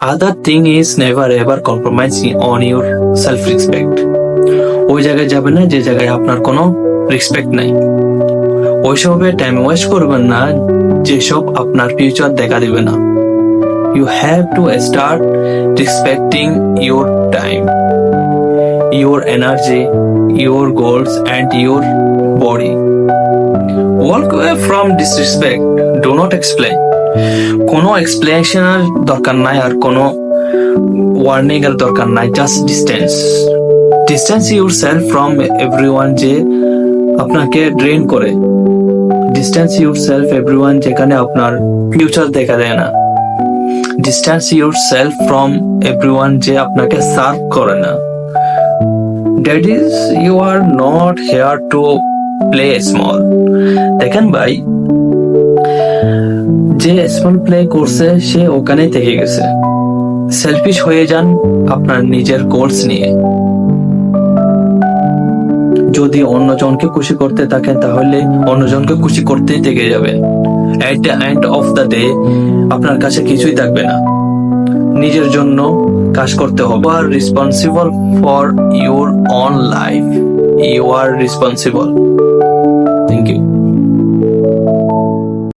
Other thing is never ever compromise on your self respect. ওই জায়গায় যাবেন না, যে জায়গায় আপনার কোনো রেসপেক্ট নাই। ওইসবে টাইম ওয়েস্ট করবেন না, যেসব আপনার ফিউচার দেখা দিবে না। You have to start respecting your time your energy your goals and your body work away from disrespect do not explain কোনো এক্সপ্লেনেশনের দরকার নাই আর কোনো ওয়ার্নিং এর দরকার নাই just distance distance yourself from everyone যে আপনাকে ড্রেন করে। ডিস্টেন্স ইউর সেলফ এভরিওয়ান যেখানে আপনার ফিউচার দেখা দেয় না। Distance yourself from everyone যে আপনাকে সার্ভ করে না। That is you are not here to play small দেখেন ভাই যে স্মল প্লে করছে সে ওখানেই থেকে গেছে। সেলফিশ হয়ে যান আপনার নিজের কোর্স নিয়ে। যদি অন্যজনকে খুশি করতে থাকেন, তাহলে অন্যজনকে খুশি করতেই থেকে যাবে। At the end of the day আপনার কাছে কিছুই থাকবে না। নিজের জন্য কাজ করতে হবে। আর responsible for your own life you are responsible